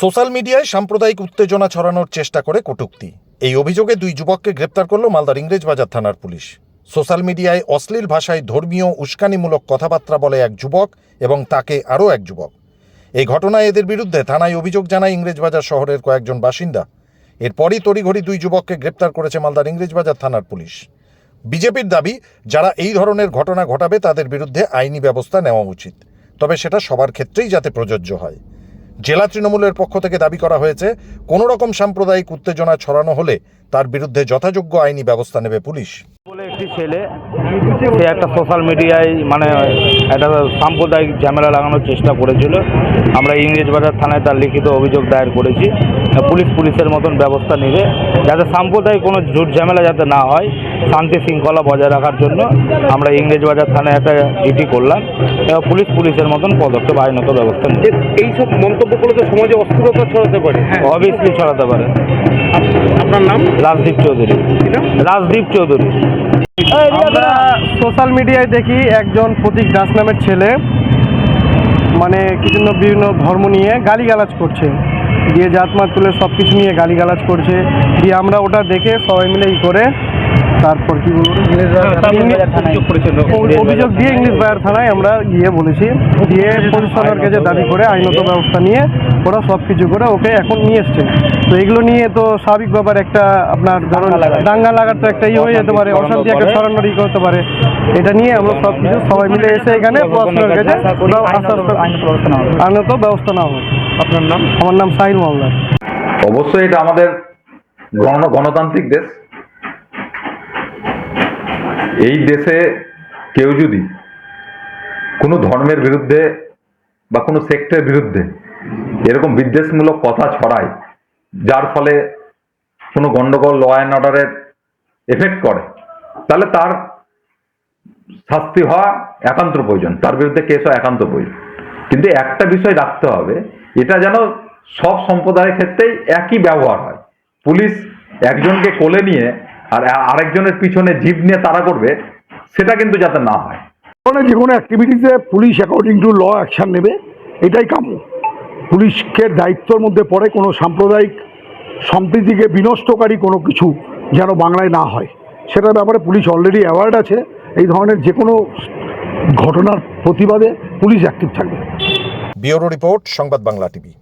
Social মিডিয়ায় সাম্প্রদায়িক উত্তেজনা ছড়ানোর চেষ্টা করে কটূক্তি। এই অভিযোগে দুই যুবককে গ্রেপ্তার করল মালদার ইংরেজবাজার থানার পুলিশ। সোশ্যাল মিডিয়ায় অশ্লীল ভাষায় ধর্মীয় উস্কানিমূলক কথাবার্তা বলে এক যুবক এবং তাকে আরও এক যুবক। এই ঘটনায় এদের বিরুদ্ধে থানায় অভিযোগ জানায় ইংরেজবাজার শহরের কয়েকজন বাসিন্দা। এরপরই তড়িঘড়ি দুই যুবককে গ্রেপ্তার করেছে মালদার ইংরেজবাজার থানার পুলিশ। বিজেপির দাবি, যারা এই ধরনের ঘটনা ঘটাবে তাদের বিরুদ্ধে আইনি ব্যবস্থা নেওয়া উচিত। তবে সেটা সবার ক্ষেত্রেই যাতে প্রযোজ্য হয়। জেলা তৃণমূলের পক্ষ থেকে দাবি করা হয়েছে কোনো রকম সাম্প্রদায়িক উত্তেজনা ছড়ানো হলে তার বিরুদ্ধে যথাযোগ্য আইনি ব্যবস্থা নেবে পুলিশ। একটি ছেলে সে একটা সোশ্যাল মিডিয়ায় মানে একটা সাম্প্রদায়িক ঝামেলা লাগানোর চেষ্টা করেছিল। আমরা ইংরেজবাজার থানায় তার লিখিত অভিযোগ দায়ের করেছি। পুলিশ পুলিশের মতন ব্যবস্থা নেবে যাতে সাম্প্রদায়িক কোনো ঝুট ঝামেলা যাতে না হয় শান্তি শৃঙ্খলা বজায় রাখার জন্য আমরা ইংরেজবাজার থানায় একটা জিটি করলাম। এবং পুলিশ পুলিশের মতন পদক্ষেপ আইনত ব্যবস্থা নেবে এই সব মন্তব্যগুলো তো সমাজে অস্থিরতা ছড়াতে পারে। অবভিয়াসলি ছড়াতে পারে। আপনার নাম? রাজদীপ চৌধুরী। রাজদীপ চৌধুরী। আমরা সোশ্যাল মিডিয়ায় দেখি একজন প্রতীক দাস নামের ছেলে মানে কিছু বিভিন্ন ধর্ম নিয়ে গালিগালাজ করছে। দিয়ে জাতমাত তুলে সব কিছু নিয়ে গালিগালাজ করছে। দিয়ে আমরা ওটা দেখে সবাই মিলে ই করে তারপর কি বলব? অভিযোগ দিয়ে ইংলিশ বাজার থানায় আমরা গিয়ে বলেছি। দিয়ে পরিষদের কাছে দাবি করে আইনত ব্যবস্থা নিয়ে ওরা সব কিছু করে ওকে এখন নিয়ে এসছে তো এগুলো নিয়ে তো স্বাভাবিক ব্যাপার একটা আপনার ধরুন দাঙ্গা লাগার তো একটা ই হয়ে যেতে পারে অশান্তি একটা ছড়ানোর ই করতে পারে। এটা নিয়ে আমরা সব কিছু সবাই মিলে এসে এখানে পড়াশোনার কাছে আইনত ব্যবস্থা নেওয়া হবে। আপনার নাম? আমার নাম সাহিল মামলা অবশ্যই এটা আমাদের গণ গণতান্ত্রিক দেশ। এই দেশে কেউ যদি কোনো ধর্মের বিরুদ্ধে বা কোনো সেক্টের বিরুদ্ধে এরকম বিদ্বেষমূলক কথা ছড়ায়, যার ফলে কোনো গণ্ডগোল ল অ্যান্ড অর্ডারের এফেক্ট করে, তাহলে তার শাস্তি হওয়া একান্ত প্রয়োজন, তার বিরুদ্ধে কেস হওয়া একান্ত প্রয়োজন। কিন্তু একটা বিষয় রাখতে হবে, এটা যেন সব সম্প্রদায়ের ক্ষেত্রেই একই ব্যবহার হয়। পুলিশ একজনকে কোলে নিয়ে আর আরেকজনের পিছনে জিপ নিয়ে তাড়া করবে সেটা কিন্তু যাতে না হয়। ধরনের যে কোনো অ্যাক্টিভিটিতে police according to law action নেবে এটাই কাম্য। পুলিশকে দায়িত্বর মধ্যে পড়ে কোনো সাম্প্রদায়িক সম্প্রীতিকে বিনষ্টকারী কোনো কিছু যেন বাংলায় না হয়। সেটার ব্যাপারে পুলিশ অলরেডি অ্যাওয়ার্ড আছে। এই ধরনের যে কোনো ঘটনার প্রতিবাদে পুলিশ অ্যাক্টিভ থাকবে। Bureau report Sangbad Bangla TV.